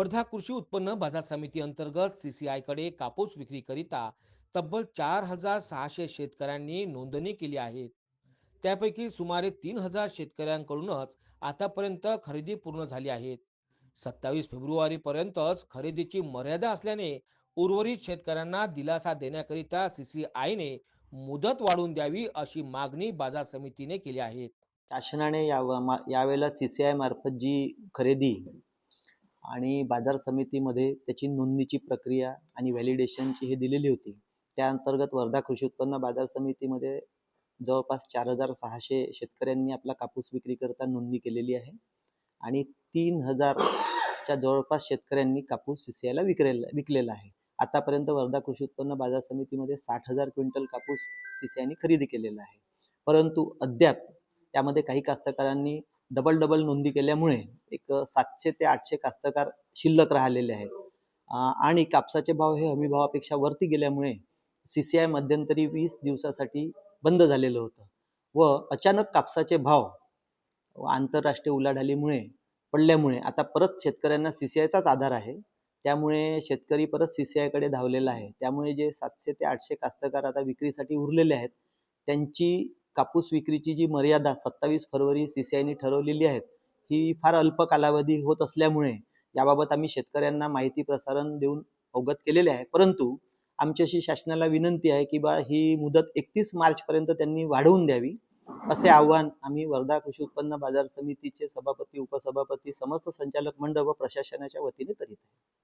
वर्धा कृषी उत्पन्न बाजार समिती अंतर्गत सीसीआयकडे कापूस विक्रीकरिता तब्बल चार हजार सहाशे शेतकऱ्यांनी नोंदणी केली आहे. त्यापैकी सुमारे तीन हजार शेतकऱ्यांकडूनच आतापर्यंत खरेदी पूर्ण झाली आहे. सत्तावीस फेब्रुवारी पर्यंतच खरेदीची मर्यादा असल्याने उर्वरित शेतकऱ्यांना दिलासा देण्याकरिता सीसीआयने मुदत वाढवून द्यावी अशी मागणी बाजार समितीने केली आहे. शासनाने यावेळेला सीसीआय मार्फत जी खरेदी आणि बाजार समितीमध्ये त्याची नोंदणीची प्रक्रिया आणि व्हॅलिडेशनची हे दिलेली होती. त्या अंतर्गत वर्धा कृषी उत्पन्न बाजार समितीमध्ये जवळपास चार हजार सहाशे शेतकऱ्यांनी आपला कापूस विक्रीकरता नोंदणी केलेली आहे आणि तीन हजारच्या जवळपास शेतकऱ्यांनी कापूस सी सी आयला विक्रेला विकलेला आहे. आतापर्यंत वर्धा कृषी उत्पन्न बाजार समितीमध्ये साठ हजार क्विंटल कापूस सी सी खरेदी केलेला आहे. परंतु अद्याप त्यामध्ये काही कास्तकारांनी डबल डबल नोंदी केल्यामुळे एक सातशे ते आठशे कास्तकार शिल्लक राहिलेले आहेत. आणि कापसाचे भाव हे हमी भावापेक्षा वरती गेल्यामुळे सी सी आय मध्यंतरी वीस दिवसासाठी बंद झालेलं होतं व अचानक कापसाचे भाव व आंतरराष्ट्रीय उलाढालीमुळे पडल्यामुळे आता परत शेतकऱ्यांना सी सी आयचाच आधार आहे. त्यामुळे शेतकरी परत सी सी आयकडे धावलेला आहे. त्यामुळे जे सातशे ते आठशे कास्तकार आता विक्रीसाठी उरलेले आहेत त्यांची कापूस विक्रीची जी मर्यादा सत्तावीस फरवरी सी सी आयने ठरवलेली आहे ही फार अल्प कालावधी होत असल्यामुळे याबाबत आम्ही शेतकऱ्यांना माहिती प्रसारण देऊन अवगत केलेले आहे. परंतु आमच्याशी शासनाला विनंती आहे की बा ही मुदत एकतीस मार्चपर्यंत त्यांनी वाढवून द्यावी असे आव्हान आम्ही वर्धा कृषी उत्पन्न बाजार समितीचे सभापती उपसभापती समस्त संचालक मंडळ व प्रशासनाच्या वतीने करीत आहे.